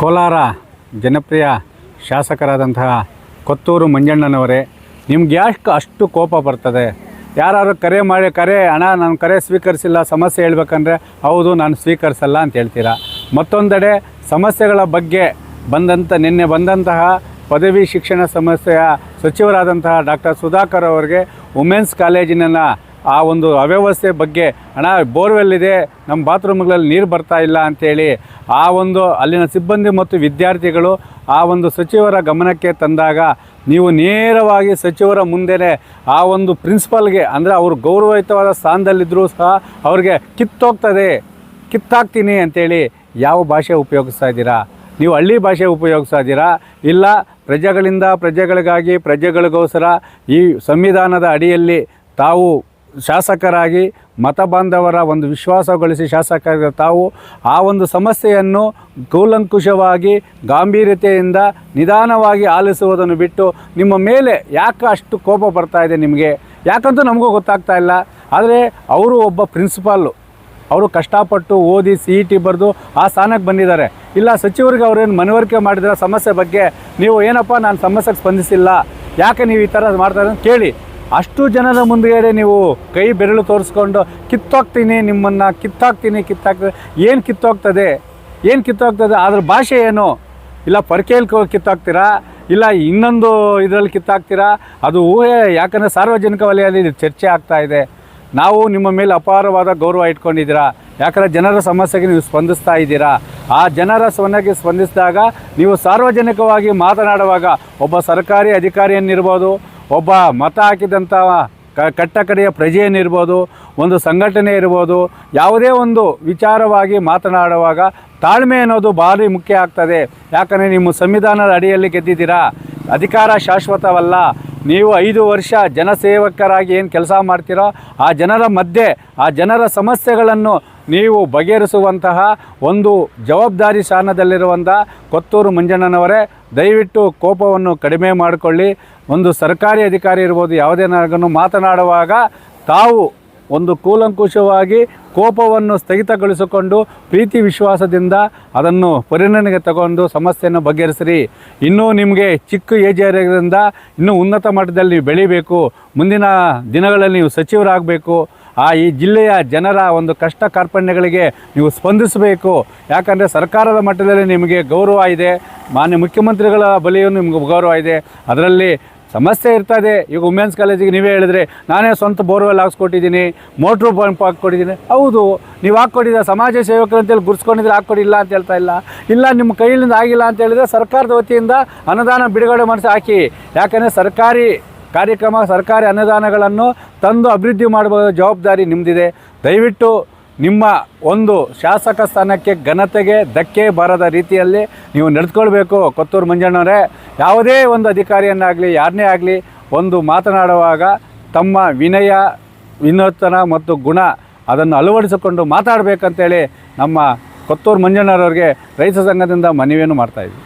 ಕೋಲಾರ ಜನಪ್ರಿಯ ಶಾಸಕರಾದಂತಹ ಕೊತ್ತೂರು ಮಂಜಣ್ಣನವರೇ, ನಿಮ್ಗೆ ಯಾಕೆ ಅಷ್ಟು ಕೋಪ ಬರ್ತದೆ? ಯಾರು ಕರೆ ಮಾಡಿ, ಕರೆ ಹಣ ನಾನು ಕರೆ ಸ್ವೀಕರಿಸಿಲ್ಲ, ಸಮಸ್ಯೆ ಹೇಳ್ಬೇಕಂದ್ರೆ ಹೌದು, ನಾನು ಸ್ವೀಕರಿಸಲ್ಲ ಅಂತ ಹೇಳ್ತೀರಾ? ಮತ್ತೊಂದೆಡೆ ಸಮಸ್ಯೆಗಳ ಬಗ್ಗೆ ಬಂದಂಥ ನಿನ್ನೆ ಬಂದಂತಹ ಪದವಿ ಶಿಕ್ಷಣ ಸಮಸ್ಯೆಯ ಸಚಿವರಾದಂತಹ ಡಾಕ್ಟರ್ ಸುಧಾಕರ್ ಅವರಿಗೆ ವುಮೆನ್ಸ್ ಕಾಲೇಜಿನ ಆ ಒಂದು ಅವ್ಯವಸ್ಥೆ ಬಗ್ಗೆ ಹಣ ಬೋರ್ವೆಲ್ ಇದೆ ನಮ್ಮ ಬಾತ್ರೂಮ್ಗಳಲ್ಲಿ ನೀರು ಬರ್ತಾ ಇಲ್ಲ ಅಂಥೇಳಿ ಆ ಒಂದು ಅಲ್ಲಿನ ಸಿಬ್ಬಂದಿ ಮತ್ತು ವಿದ್ಯಾರ್ಥಿಗಳು ಆ ಒಂದು ಸಚಿವರ ಗಮನಕ್ಕೆ ತಂದಾಗ ನೀವು ನೇರವಾಗಿ ಸಚಿವರ ಮುಂದೆನೇ ಆ ಒಂದು ಪ್ರಿನ್ಸಿಪಾಲ್ಗೆ, ಅಂದರೆ ಅವರು ಗೌರವಯುತವಾದ ಸ್ಥಾನದಲ್ಲಿದ್ದರೂ ಸಹ ಅವ್ರಿಗೆ ಕಿತ್ತೋಗ್ತದೆ ಕಿತ್ತಾಕ್ತೀನಿ ಅಂತೇಳಿ ಯಾವ ಭಾಷೆ ಉಪಯೋಗಿಸ್ತಾ ಇದ್ದೀರಾ? ನೀವು ಹಳ್ಳಿ ಭಾಷೆ ಉಪಯೋಗಿಸ್ತಾ ಇದ್ದೀರಾ? ಇಲ್ಲ ಪ್ರಜೆಗಳಿಂದ ಪ್ರಜೆಗಳಿಗಾಗಿ ಪ್ರಜೆಗಳಿಗೋಸ್ಕರ ಈ ಸಂವಿಧಾನದ ಅಡಿಯಲ್ಲಿ ತಾವು ಶಾಸಕರಾಗಿ ಮತ ಬಾಂಧವರ ಒಂದು ವಿಶ್ವಾಸಗೊಳಿಸಿ ಶಾಸಕರ ತಾವು ಆ ಒಂದು ಸಮಸ್ಯೆಯನ್ನು ಕೂಲಂಕುಷವಾಗಿ, ಗಾಂಭೀರ್ಯತೆಯಿಂದ ನಿಧಾನವಾಗಿ ಆಲಿಸುವುದನ್ನು ಬಿಟ್ಟು ನಿಮ್ಮ ಮೇಲೆ ಯಾಕೆ ಅಷ್ಟು ಕೋಪ ಬರ್ತಾ ಇದೆ ನಿಮಗೆ? ಯಾಕಂತೂ ನಮಗೂ ಗೊತ್ತಾಗ್ತಾ ಇಲ್ಲ. ಆದರೆ ಅವರು ಒಬ್ಬ ಪ್ರಿನ್ಸಿಪಾಲು ಅವರು ಕಷ್ಟಪಟ್ಟು ಓದಿ ಸಿ ಇ ಟಿ ಬರೆದು ಆ ಸ್ಥಾನಕ್ಕೆ ಬಂದಿದ್ದಾರೆ. ಇಲ್ಲ, ಸಚಿವರಿಗೆ ಅವರೇನು ಮನವರಿಕೆ ಮಾಡಿದ್ರೆ ಸಮಸ್ಯೆ ಬಗ್ಗೆ ನೀವು ಏನಪ್ಪ ನಾನು ಸಮಸ್ಯೆಗೆ ಸ್ಪಂದಿಸಿಲ್ಲ, ಯಾಕೆ ನೀವು ಈ ಥರ ಮಾಡ್ತಾರೆ ಅಂತ ಕೇಳಿ. ಅಷ್ಟು ಜನರ ಮುಂದುಗಡೆ ನೀವು ಕೈ ಬೆರಳು ತೋರಿಸ್ಕೊಂಡು ಕಿತ್ತೋಗ್ತೀನಿ ನಿಮ್ಮನ್ನು ಕಿತ್ತಾಕ್ತೀನಿ ಕಿತ್ತಾಕ್ತೀನಿ ಏನು ಕಿತ್ತೋಗ್ತದೆ? ಏನು ಕಿತ್ತೋಗ್ತದೆ? ಅದ್ರ ಭಾಷೆ ಏನು? ಇಲ್ಲ ಪರ್ಕೆಯಲ್ಲಿ ಕಿತ್ತಾಕ್ತೀರಾ ಇಲ್ಲ ಇನ್ನೊಂದು ಇದರಲ್ಲಿ ಕಿತ್ತಾಕ್ತೀರಾ ಅದು ಊಹೆ, ಯಾಕಂದರೆ ಸಾರ್ವಜನಿಕ ವಲಯದಲ್ಲಿ ಇದು ಚರ್ಚೆ ಆಗ್ತಾ ಇದೆ. ನಾವು ನಿಮ್ಮ ಮೇಲೆ ಅಪಾರವಾದ ಗೌರವ ಇಟ್ಕೊಂಡಿದ್ದೀರಾ? ಯಾಕಂದರೆ ಜನರ ಸಮಸ್ಯೆಗೆ ನೀವು ಸ್ಪಂದಿಸ್ತಾ ಇದ್ದೀರಾ? ಆ ಜನರ ಸ್ವನಗೆ ಸ್ಪಂದಿಸಿದಾಗ ನೀವು ಸಾರ್ವಜನಿಕವಾಗಿ ಮಾತನಾಡುವಾಗ ಒಬ್ಬ ಸರ್ಕಾರಿ ಅಧಿಕಾರಿಯನ್ನಿರ್ಬೋದು ಒಬ್ಬ ಮತ ಹಾಕಿದಂಥ ಕ, ಕಟ್ಟಕಡೆಯ ಪ್ರಜೆಯನ್ನಿರ್ಬೋದು ಒಂದು ಸಂಘಟನೆ ಇರ್ಬೋದು, ಯಾವುದೇ ಒಂದು ವಿಚಾರವಾಗಿ ಮಾತನಾಡುವಾಗ ತಾಳ್ಮೆ ಅನ್ನೋದು ಭಾರಿ ಮುಖ್ಯ ಆಗ್ತದೆ. ಯಾಕಂದರೆ ನಿಮ್ಮ ಸಂವಿಧಾನದ ಅಡಿಯಲ್ಲಿ ಗೆದ್ದಿದ್ದೀರಾ? ಅಧಿಕಾರ ಶಾಶ್ವತವಲ್ಲ. ನೀವು ಐದು ವರ್ಷ ಜನಸೇವಕರಾಗಿ ಏನು ಕೆಲಸ ಮಾಡ್ತೀರೋ, ಆ ಜನರ ಮಧ್ಯೆ, ಆ ಜನರ ಸಮಸ್ಯೆಗಳನ್ನು ನೀವು ಬಗೆಹರಿಸುವಂತಹ ಒಂದು ಜವಾಬ್ದಾರಿ ಸ್ಥಾನದಲ್ಲಿರುವಂಥ ಕೊತ್ತೂರು ಮಂಜಣ್ಣನವರೇ, ದಯವಿಟ್ಟು ಕೋಪವನ್ನು ಕಡಿಮೆ ಮಾಡಿಕೊಳ್ಳಿ. ಒಂದು ಸರ್ಕಾರಿ ಅಧಿಕಾರಿ ಇರ್ಬೋದು, ಯಾವುದೇ ನಾಗನ್ನು ಮಾತನಾಡುವಾಗ ತಾವು ಒಂದು ಕೂಲಂಕುಷವಾಗಿ ಕೋಪವನ್ನು ಸ್ಥಗಿತಗೊಳಿಸಿಕೊಂಡು ಪ್ರೀತಿ ವಿಶ್ವಾಸದಿಂದ ಅದನ್ನು ಪರಿಣನೆಗೆ ತಗೊಂಡು ಸಮಸ್ಯೆಯನ್ನು ಬಗೆಹರಿಸ್ರಿ. ಇನ್ನೂ ನಿಮಗೆ ಚಿಕ್ಕ ಏಜ್ ಏರಿಯಾದ್ರಿಂದ ಇನ್ನೂ ಉನ್ನತ ಮಟ್ಟದಲ್ಲಿ ನೀವು ಬೆಳಿಬೇಕು. ಮುಂದಿನ ದಿನಗಳಲ್ಲಿ ನೀವು ಸಚಿವರಾಗಬೇಕು. ಆ ಈ ಜಿಲ್ಲೆಯ ಜನರ ಒಂದು ಕಷ್ಟ ಕಾರ್ಪಣ್ಯಗಳಿಗೆ ನೀವು ಸ್ಪಂದಿಸಬೇಕು. ಯಾಕಂದರೆ ಸರ್ಕಾರದ ಮಟ್ಟದಲ್ಲಿ ನಿಮಗೆ ಗೌರವ ಇದೆ. ಮಾನ್ಯ ಮುಖ್ಯಮಂತ್ರಿಗಳ ಬಲಿಯೂ ನಿಮಗೆ ಗೌರವ ಇದೆ. ಅದರಲ್ಲಿ ಸಮಸ್ಯೆ ಇರ್ತದೆ. ಈಗ ವುಮೆನ್ಸ್ ಕಾಲೇಜಿಗೆ ನೀವೇ ಹೇಳಿದ್ರೆ, ನಾನೇ ಸ್ವಂತ ಬೋರ್ವೆಲ್ ಹಾಕ್ಸ್ಕೊಟ್ಟಿದ್ದೀನಿ ಮೋಟ್ರು ಪಂಪ್ ಹಾಕ್ಕೊಟ್ಟಿದ್ದೀನಿ. ಹೌದು, ನೀವು ಹಾಕ್ಕೊಟ್ಟಿದ್ದ ಸಮಾಜ ಸೇವಕರು ಅಂತೇಳಿ ಗುರ್ಸ್ಕೊಂಡಿದ್ರೆ ಹಾಕ್ಕೊಡಿಲ್ಲ ಅಂತ ಹೇಳ್ತಾ ಇಲ್ಲ. ಇಲ್ಲ, ನಿಮ್ಮ ಕೈಯಿಂದ ಆಗಿಲ್ಲ ಅಂತ ಹೇಳಿದ್ರೆ ಸರ್ಕಾರದ ವತಿಯಿಂದ ಅನುದಾನ ಬಿಡುಗಡೆ ಮಾಡಿಸಿ ಹಾಕಿ. ಯಾಕಂದರೆ ಸರ್ಕಾರಿ ಕಾರ್ಯಕ್ರಮ, ಸರ್ಕಾರಿ ಅನುದಾನಗಳನ್ನು ತಂದು ಅಭಿವೃದ್ಧಿ ಮಾಡುವ ಜವಾಬ್ದಾರಿ ನಿಮ್ಮದಿದೆ ದಯವಿಟ್ಟು ನಿಮ್ಮ ಒಂದು ಶಾಸಕ ಸ್ಥಾನಕ್ಕೆ ಘನತೆಗೆ ಧಕ್ಕೆ ಬಾರದ ರೀತಿಯಲ್ಲಿ ನೀವು ನಡೆದುಕೊಳ್ಬೇಕು. ಕೊತ್ತೂರು ಮಂಜಣ್ಣವರೇ, ಯಾವುದೇ ಒಂದು ಅಧಿಕಾರಿಯನ್ನಾಗಲಿ ಯಾರನ್ನೇ ಆಗಲಿ ಒಂದು ಮಾತನಾಡುವಾಗ ತಮ್ಮ ವಿನಯ, ವಿನೂತನ ಮತ್ತು ಗುಣ ಅದನ್ನು ಅಳವಡಿಸಿಕೊಂಡು ಮಾತಾಡಬೇಕಂತೇಳಿ ನಮ್ಮ ಕೊತ್ತೂರು ಮಂಜಣ್ಣರವ್ರಿಗೆ ರೈತ ಸಂಘದಿಂದ ಮನವಿಯನ್ನು ಮಾಡ್ತಾಯಿದ್ವಿ